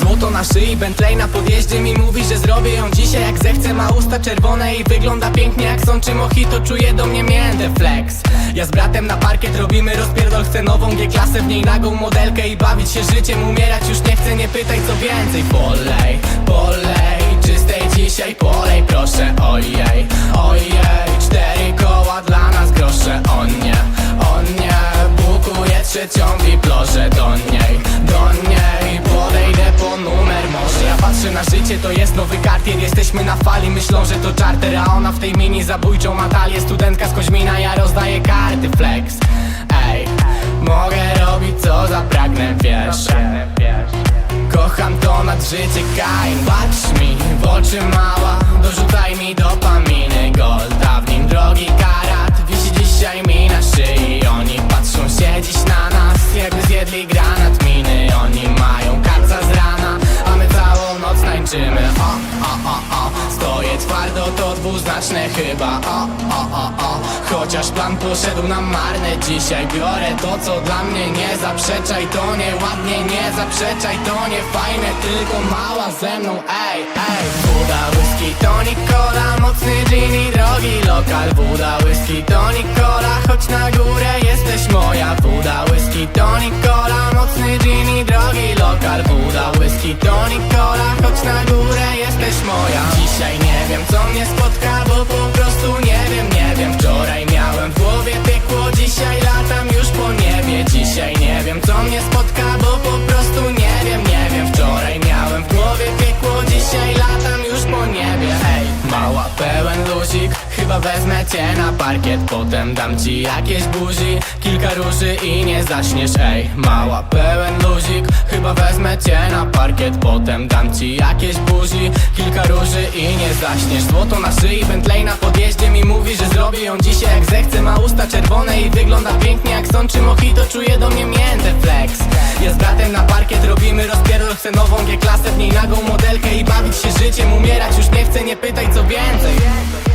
Złoto na szyi, Bentley na podjeździe Mi mówi, że zrobię ją dzisiaj. Jak zechcę Ma usta czerwone i wygląda pięknie jak są Czy mojito czuję do mnie mięte flex. Ja z bratem na parkiet robimy rozpierdol Chcę nową G-klasę, w niej nagą modelkę I bawić się życiem, umierać już nie chcę Nie pytaj co więcej, polej, polej Czystej dzisiaj, polej. Na życie, to jest nowy kartier. Jesteśmy na fali, myślą, że to czarter A ona w tej mini zabójczą ma talię Studentka z Koźmina, ja rozdaję karty flex. Ej, mogę robić co zapragnę, wiesz. Kocham to nad życie Kain Patrz mi w oczy mała Dorzucaj mi dopaminy. Gold, nim drogi karat twardo, to dwuznaczne chyba. O, o, o, o. Chociaż plan poszedł na marne Dzisiaj biorę to, co dla mnie Nie zaprzeczaj, to nieładnie Nie zaprzeczaj, to nie fajne Tylko mała ze mną, ej, ej. Woda, whisky, cola Mocny gin i drogi lokal. Woda, whisky, tonic, cola Chodź na górę, jesteś moja. Woda, whisky, cola Mocny gin i drogi lokal. Woda, whisky, tonic, cola Chodź na górę, nie wiem, co mnie spotka pełen luzik Chyba wezmę cię na parkiet. Potem dam ci jakieś buzi Kilka róży i nie zaśniesz Ej, mała, pełen luzik Chyba wezmę cię na parkiet. Potem dam ci jakieś buzi Kilka róży i nie zaśniesz Złoto na szyi, Bentley na podjeździe Mi mówi, że zrobię ją dzisiaj jak zechcę Ma usta czerwone i wygląda pięknie jak sączy mojito Czuje do mnie miętę flex. Ja z bratem na parkiet robimy rozpierdol Chcę nową G-klasę, w niej nagą modelkę bawić się życiem, umierać już nie chcę Nie pytaj co więcej